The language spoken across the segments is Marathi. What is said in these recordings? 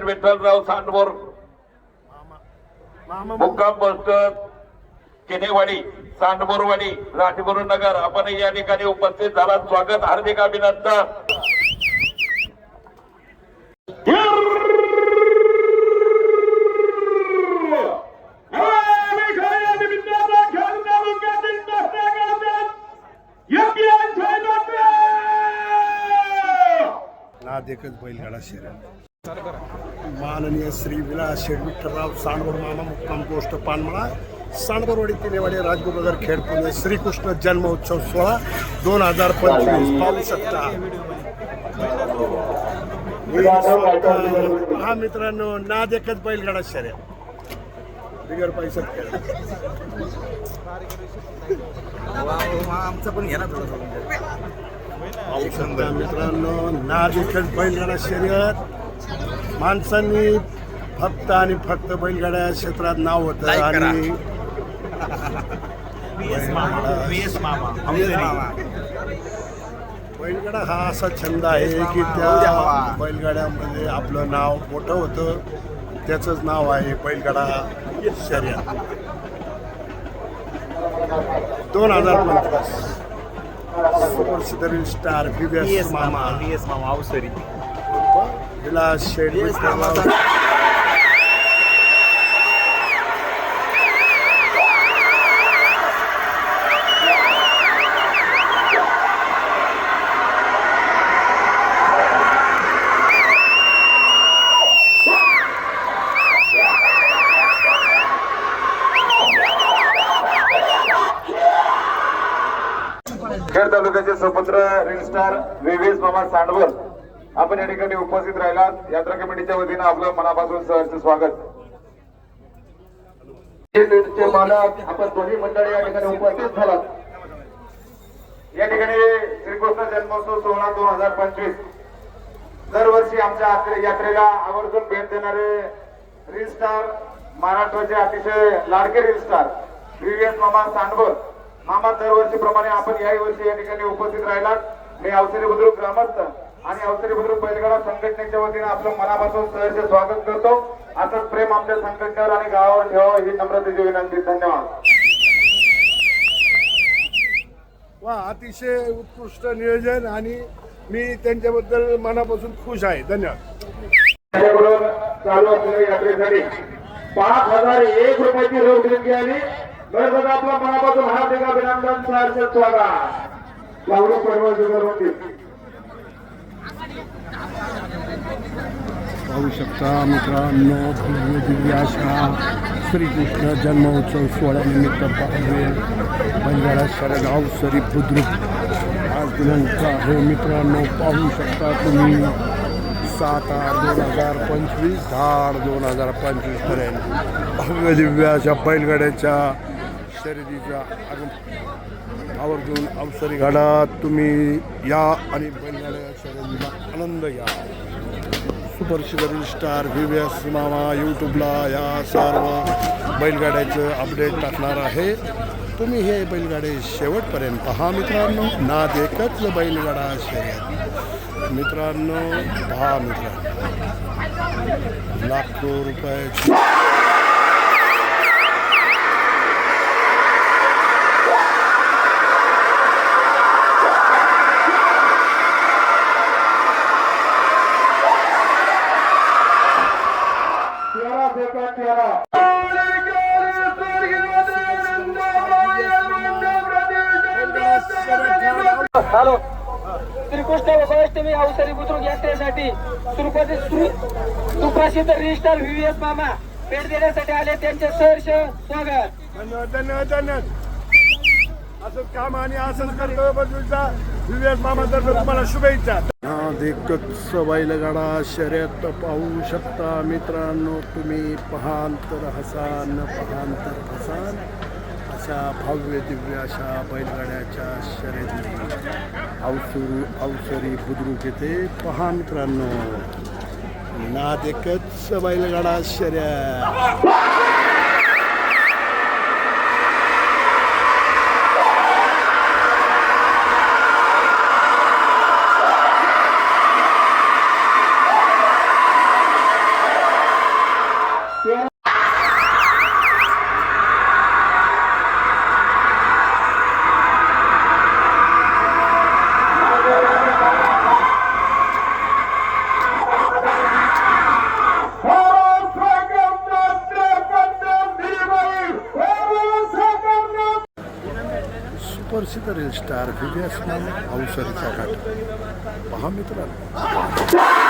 विठ्ठलराव सांडवर मुक्काम बस्तर केनेवाडी सांडबोरवाडी राठीबोर नगर आपण या ठिकाणी उपस्थित झाला स्वागत हार्दिक अभिनंदन नाद एकच बैलगाडा शर्यत माननीय श्री विलास शेठ विठ्ठलराव सांडवर मामा मुक्काम गोष्ट पानमळा सांडवरवाडी तिनेवाडी राजगुरुनगर खेड पुणे श्रीकृष्ण जन्मोत्सव सोहळा दोन हजार पंचवीस. पाहू शकता. हा मित्रांनो ना देखत बैलगाडा शर्यत. बिगर पैशात खेळ. आमचं पण घ्या ना थोडं मित्रांनो नाद देखत बैलगाडा शर्यत. माणसांनी फक्त आणि फक्त बैलगाड्या क्षेत्रात नाव होतं Like करा. आणि बैलगाडा हा असा छंद आहे की त्या बैलगाड्यामध्ये आपलं नाव मोठं होतं. त्याचंच नाव आहे बैलगाडा शर्यत दोन हजार पंचवीस. सुप्रसिद्ध स्टार व्ही मामा मामा. अवसरी विलास विठ्ठलराव खेड तालुक्याचे सुपुत्र रील स्टार विवेश मामा सांडवर आपण या ठिकाणी उपस्थित राहिलात. यात्रा कमिटीच्या वतीनं आपलं मनापासून सहर्ष स्वागत. मालक आपण दोन्ही मंडळी या ठिकाणी उपस्थित झालात. या ठिकाणी श्रीकृष्ण जन्मोत्सव सोहळा दोन हजार पंचवीस. दरवर्षी आमच्या यात्रे- यात्रेला आवर्जून भेट देणारे रील स्टार महाराष्ट्राचे अतिशय लाडके रील स्टार व्हीव्हीएस मामा सांडवर मामा दरवर्षीप्रमाणे आपण याही वर्षी या ठिकाणी उपस्थित राहिलात. मी अवसरी बुद्रुक ग्रामस्थ आणि अवसरी बुद्रुक बैलगाडा संघटनेच्या वतीने आपलं मनापासून सहर्ष स्वागत करतो. असंच प्रेम आमच्या संघटनेवर आणि गावावर ठेवावं ही नम्रतेची विनंती. धन्यवाद. वा अतिशय उत्कृष्ट नियोजन आणि मी त्यांच्याबद्दल मनापासून खुश आहे. धन्यवाद. माझ्याकडून चालू असलेल्या यात्रेसाठी पाच हजार एक रुपयाची रोख देणगी आली बरं आपला मनापासून हार्दिक अभिनंदन सहर्ष स्वागत. लावडू परवा जुगरवंती पाहू शकता मित्रांनो भव्य दिव्य अशा श्रीकृष्ण जन्मोत्सव सोहळ्यानिमित्त पाहूया बंजारा शरगाव सरी बुद्रुक. आज दिनांक आहे मित्रांनो पाहू शकता तुम्ही सात आठ दोन हजार पंचवीस दहा आठ दोन हजार पंचवीसपर्यंत भव्य दिव्य अशा बैलगाड्याच्या शर्यतीचा आगम. आवर्जून अवसरी घाटात तुम्ही या आणि बैलगाड्या शर्यतीचा आनंद घ्या. Super star V V S मामा यूट्यूबला या सर्व बैलगाड्याचं अपडेट टाकणार आहे. तुम्ही हे बैलगाडे शेवटपर्यंत पहा मित्रांनो. नाद एकच बैलगाडा शर्यत. मित्रांनो पहा मित्रांनो. लाखो रुपयाची हॅलो श्रीकृष्ण गोष्टमी अवसरी बुद्रुक यात्रेसाठी सुरुपती सुप्रसिद्ध रजिस्टर व्हीएस मामा. भेट देण्यासाठी आले. त्यांचे सहर्ष स्वागत. धन्यवाद धन्यवाद धन्यवाद. असंच काम आणि असंच करतो बदलूचा विवेक मामातर्फे तुम्हाला शुभेच्छा. एकच बैलगाडा शर्यत पाहू शकता मित्रांनो. तुम्ही पहान तर हसान पहान तर हसान. अशा भव्य दिव्य अशा बैलगाड्याच्या शर्यती. अवसरू अवसरी बुद्रुक येथे पहा मित्रांनो नाद एकच बैलगाडा शर्यत. सुप्रसिद्ध रील स्टार व्हिडिओस नाम अवसरीचा घाट पहा मित्रांनो.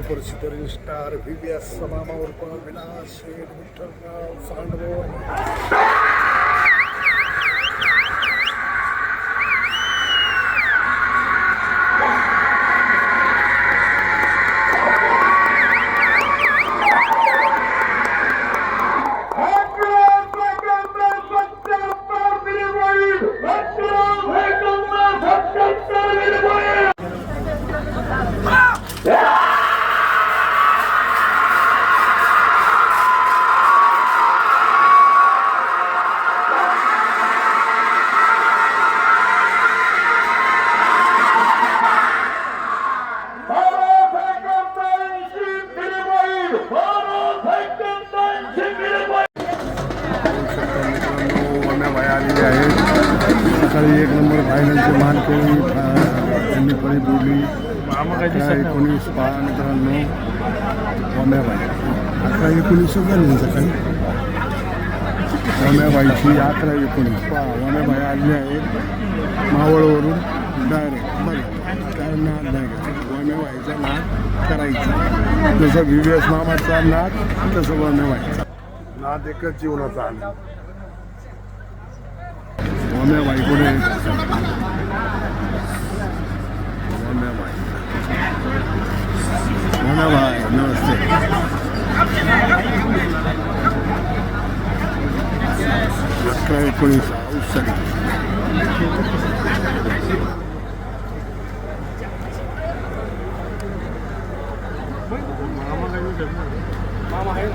सुप्रसिद्ध रील स्टार व्हिडिओस समामावर विलास शेठ विठ्ठलराव सांडवो. झाली रम्याबाईची यात्रा एकोणीस पहा वम्याबाई आलेली आहेत मावळवरून. डायरेक्ट बरं. काय नाद नाही करायचा. वम्याबाईचा नाद करायचा. जसं व्ही व्ही एस मामाचा नाद तसं रम्याबाईचा. नाद एकच जीवनाचा आला रम्याबाई पुढे Vamos a ir.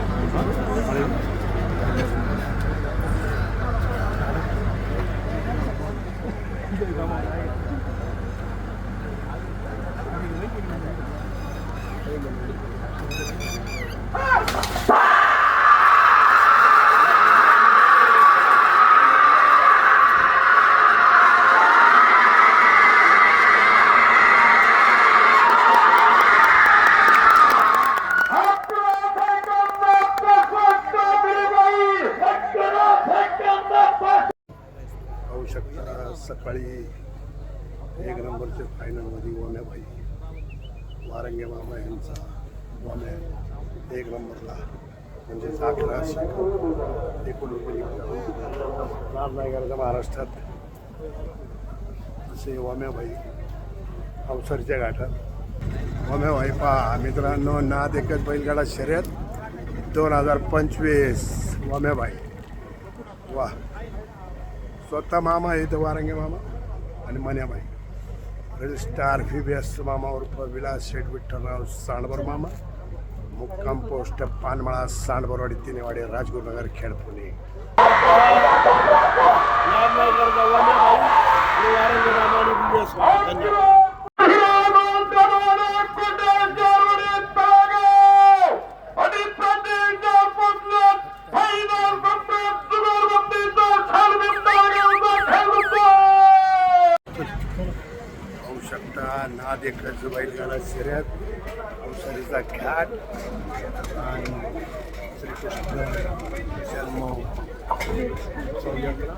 वारंगे मामा यांचा वामे एक नंबरला. म्हणजे अकरा एकूण रुपये महाराष्ट्रात असे वाम्याबाई अवसरच्या घाटात. वाम्याबाई पहा मित्रांनो नाद एकच बैलगाडा शर्यत. दोन हजार पंचवीस. वाम्याबाई. वा स्वतः मामा आहे इथं वारंगे मामा आणि मन्याबाई रेल स्टार एस मामा उर्फ विलास शेठ विठ्ठलराव सांडबर मामा मुक्काम पोस्ट पानमळा सांडबरवाडी तिनेवाडी राजगुरुनगर खेड पुणे. आणि बैलगाडा शर्यत अवसरीचा घाट आणि श्रीकृष्ण जन्म उत्सव यात्रा